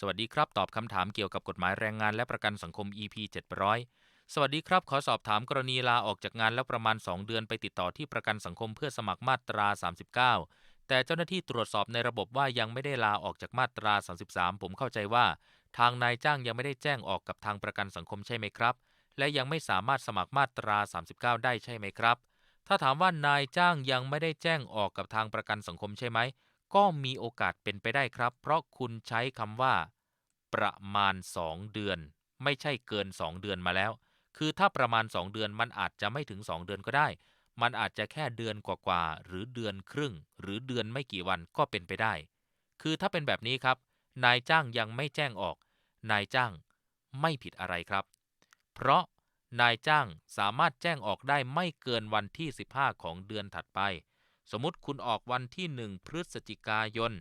สวัสดีครับ ตอบคำถามเกี่ยวกับกฎหมายแรงงานและประกันสังคม EP 700 สวัสดีครับ ขอสอบถามกรณีลาออกจากงานแล้วประมาณ 2 เดือนไปติดต่อที่ประกันสังคมเพื่อสมัครมาตรา 39 แต่เจ้าหน้าที่ตรวจสอบในระบบว่ายังไม่ได้ลาออกจากมาตรา 33 ผมเข้าใจว่า ทางนายจ้างยังไม่ได้แจ้งออกกับทางประกันสังคมใช่ไหมครับ และยังไม่สามารถสมัครมาตรา 39 ได้ใช่ไหมครับ ถ้าถามว่านายจ้างยังไม่ได้แจ้งออกกับทางประกันสังคมใช่ไหม ก็มีโอกาสเป็นไปได้ครับ เพราะคุณใช้คำว่า ประมาณ 2 เดือน ไม่ใช่เกิน 2 เดือนมาแล้ว คือถ้าประมาณ 2 เดือนมันอาจจะไม่ถึง 2 เดือนก็ได้ มันอาจจะแค่เดือนกว่าๆหรือเดือนครึ่ง หรือเดือนไม่กี่วันก็เป็นไปได้ คือถ้าเป็นแบบนี้ครับ นายจ้างยังไม่แจ้งออก นายจ้างไม่ผิดอะไรครับ เพราะนายจ้างสามารถแจ้งออกได้ไม่เกินวันที่ 15 ของเดือนถัดไป สมมติคุณออกวันที่1พฤศจิกายน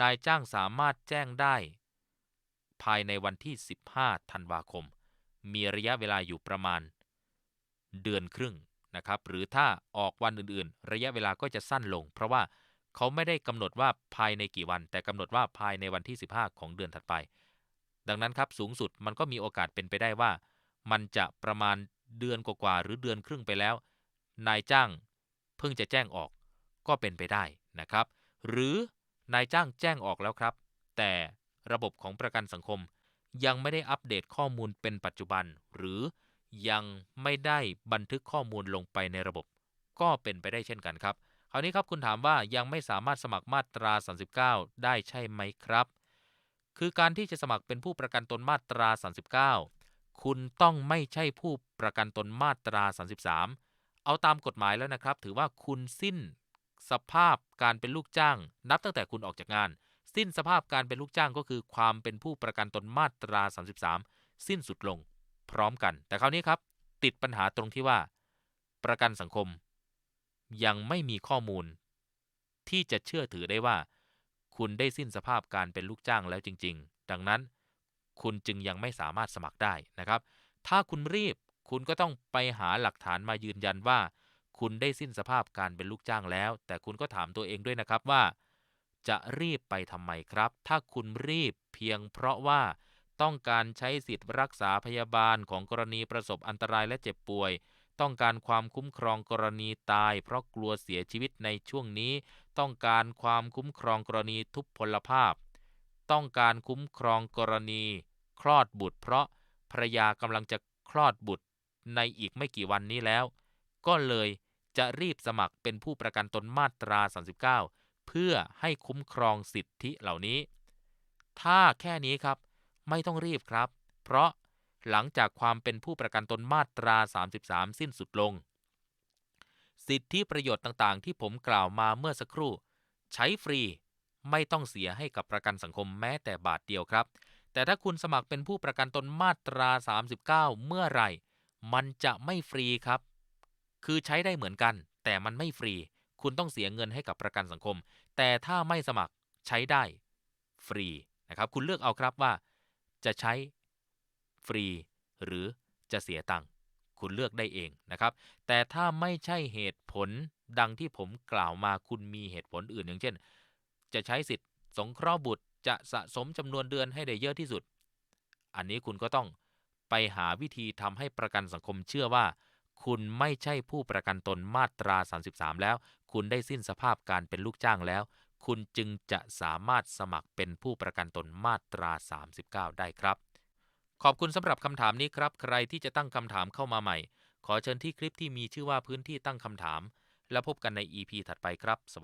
นายจ้างสามารถแจ้งได้ ภายในวันที่ 15 ธันวาคม มีระยะเวลาอยู่ประมาณ เดือนครึ่งนะครับ หรือถ้าออกวันอื่นๆ ระยะเวลาก็จะสั้นลง เพราะว่าเขาไม่ได้กำหนดว่าภายในกี่วัน แต่กำหนดว่าภายในวันที่ 15 ของเดือนถัดไป ดังนั้นครับสูงสุดมันก็มีโอกาสเป็นไปได้ว่า มันจะประมาณเดือนกว่าๆหรือเดือนครึ่งไปแล้ว นายจ้างเพิ่งจะแจ้งออก ก็เป็นไปได้นะครับ หรือนายจ้างแจ้งออกแล้วครับ แต่ระบบของประกันสังคม ยังไม่ได้อัปเดตข้อมูลเป็นปัจจุบัน หรือยังไม่ได้บันทึกข้อมูลลงไปในระบบ ก็เป็นไปได้เช่นกันครับคราวนี้ครับคุณถามว่ายังไม่สามารถสมัครมาตรา 39 ได้ใช่ไหมครับ คือการที่จะสมัครเป็นผู้ประกันตนมาตรา 39 คุณต้องไม่ใช่ผู้ประกันตนมาตรา 33 เอาตามกฎหมายแล้วนะครับ ถือว่าคุณสิ้น สภาพการเป็นลูกจ้าง นับตั้งแต่คุณออกจากงาน สิ้นสภาพการเป็นลูกจ้างก็คือความเป็นผู้ประกันตนมาตรา 33 สิ้นสุดลง พร้อมกัน แต่คราวนี้ครับ ติดปัญหาตรงที่ว่า ประกันสังคม ยังไม่มีข้อมูล ที่จะเชื่อถือได้ว่า คุณได้สิ้นสภาพการเป็นลูกจ้างแล้วจริง ๆ ดังนั้น คุณจึงยังไม่สามารถสมัครได้นะครับ ถ้าคุณรีบคุณก็ต้องไปหาหลักฐานมายืนยันว่า คุณได้สิ้นสภาพการเป็นลูกจ้างแล้ว แต่คุณก็ถามตัวเองด้วยนะครับว่า จะรีบไปทำไมครับ ถ้าคุณรีบเพียงเพราะว่าต้องการใช้สิทธิ์รักษาพยาบาลของกรณีประสบอันตรายและเจ็บป่วย ต้องการความคุ้มครองกรณีตาย เพราะกลัวเสียชีวิตในช่วงนี้ ต้องการความคุ้มครองกรณีทุพพลภาพ ต้องการคุ้มครองกรณี คลอดบุตร เพราะภรรยากำลังจะคลอดบุตรในอีกไม่กี่วันนี้แล้ว ก็เลย จะรีบสมัครเป็นผู้ประกันตนมาตรา 39 เพื่อให้คุ้มครองสิทธิเหล่านี้ ถ้าแค่นี้ครับ ไม่ต้องรีบครับ เพราะหลังจากความเป็นผู้ประกันตนมาตรา 33 สิ้นสุดลง สิทธิประโยชน์ต่างๆ ที่ผมกล่าวมาเมื่อสักครู่ ใช้ฟรีไม่ต้องเสียให้กับประกันสังคมแม้แต่บาทเดียวครับ แต่ถ้าคุณสมัครเป็นผู้ประกันตนมาตรา 39 เมื่อไหร่ มันจะไม่ฟรีครับ คือใช้ได้เหมือนกัน แต่มันไม่ฟรี คุณต้องเสียเงินให้กับประกันสังคม แต่ถ้าไม่สมัครใช้ได้ฟรีนะครับ คุณเลือกเอาครับว่า จะใช้ฟรี หรือจะเสียตังค์คุณเลือกได้เองนะครับ แต่ถ้าไม่ใช่เหตุผลดังที่ผมกล่าวมาคุณมีเหตุผลอื่นอย่างเช่น จะใช้สิทธิ์สงเคราะห์บุตรจะสะสมจำนวนเดือนให้ได้เยอะที่สุด อันนี้คุณก็ต้องไปหาวิธีทำให้ประกันสังคมเชื่อว่า คุณไม่ใช่ผู้ประกันตนมาตรา 33 แล้ว คุณได้สิ้นสภาพการเป็นลูกจ้างแล้ว คุณจึงจะสามารถสมัครเป็นผู้ประกันตนมาตรา 39 ได้ครับ ขอบคุณสำหรับคำถามนี้ครับ ใครที่จะตั้งคำถามเข้ามาใหม่ ขอเชิญที่คลิปที่มีชื่อว่าพื้นที่ตั้งคำถาม แล้วพบกันใน EP ถัดไปครับสวัสดี